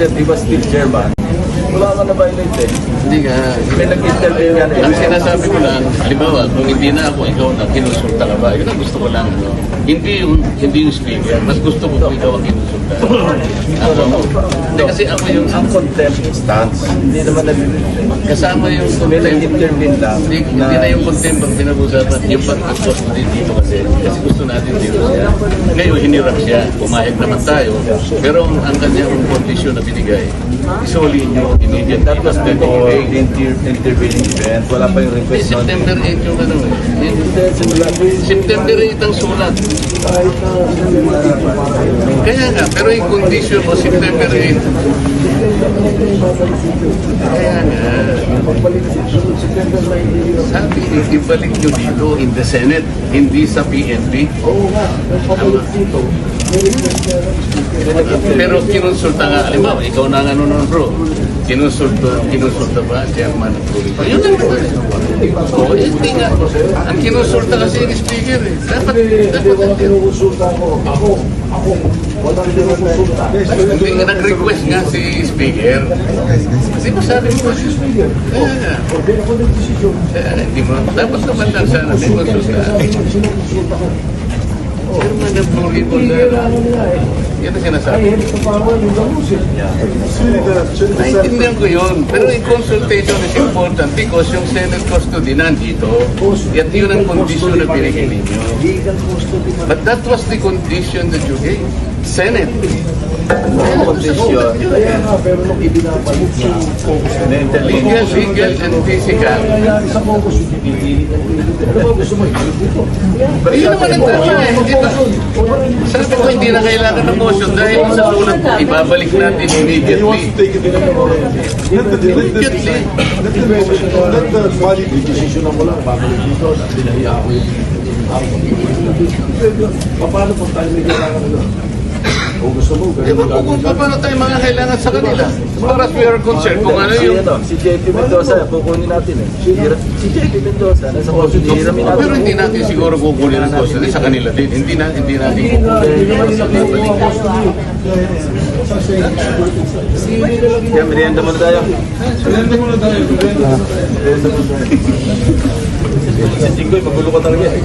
Burnett, he was still chairman. Wala ka na violate eh. Hindi nga. May nag-intervene yan eh. Ang sinasabi ko lang, halimbawa, kung hindi na ako, ikaw na kinusulta ka ba? Yun ang gusto ko lang. No? Hindi yung, hindi yung speaker. Mas gusto ko kung ikaw ang kinusulta. Ako mo. Hindi kasi ako yung Ang contempt stance, hindi naman nag-intervene. kasama yung May contempt. nag-intervene lang. Hindi, hindi na yung contempt ang pinag-usapan. Yung din dito kasi. Kasi gusto siya. Ngayon, hinirap siya. Pumayag naman tayo. Pero ang, ang kanyang kondisyon na binigay, isoli nyo immediately That was before the inter- intervening event. Wala pa yung request nun. September 8 yung ano eh. September 8 ang sulat. Kaya nga, pero yung condition mo September 8. Kaya nga, sabi, ibalik nyo dito in the Senate, hindi sa PNP. Pero kinonsulta nga, halimbawa, ikaw na nga nun bro, kinonsulta, kinonsulta ba chairman ng? Yun Oo, eh, hindi nga. Ang kinonsulta kasi yung speaker eh. Dapat, dapat, Kinukonsulta ko. Ako, ako. Walang kinukonsulta. hindi nga nag-request nga si speaker. Kasi ba sabi mo, kaya nga, Hindi ako nag-desisyon. kaya hindi mo, dapat naman lang sana may konsulta. Ano nila eh. Yan ang Ay, sinasabi. hindi ko pa ako yung gamusin. Naiintindihan ko yun. Pero yung consultation is important because yung Senate custody nandito. At yun ang condition na custody man. But that was the condition that you gave. Senate. Pero sa focus na Legal, legal, and physical. Sa? Dito. Yun naman ang tama eh. Hindi ba? Sabi ko, hindi na kailangan ng motion dahil sa sulat mo, ibabalik natin immediately. Immediately. Decision na lang, babalik dito, pinahiya ako yung Paano kung tayo may kailangan na Kung gusto mo, Eh, ganun kung kung paano tayo mga kailangan sa kanila. As far as we are concerned, kung ano yung... ano, si JP Mendoza, kukunin natin eh. Si JP Mendoza, nasa Oh, motion, hiramin natin. Pero hindi natin siguro kukunin ang custody sa kanila din. Hindi na, hindi natin Hindi na, kukunin. hindi naman nila kinukuha ang custody. Kaya merienda muna tayo. Si Jinggoy, magulo ka talaga eh.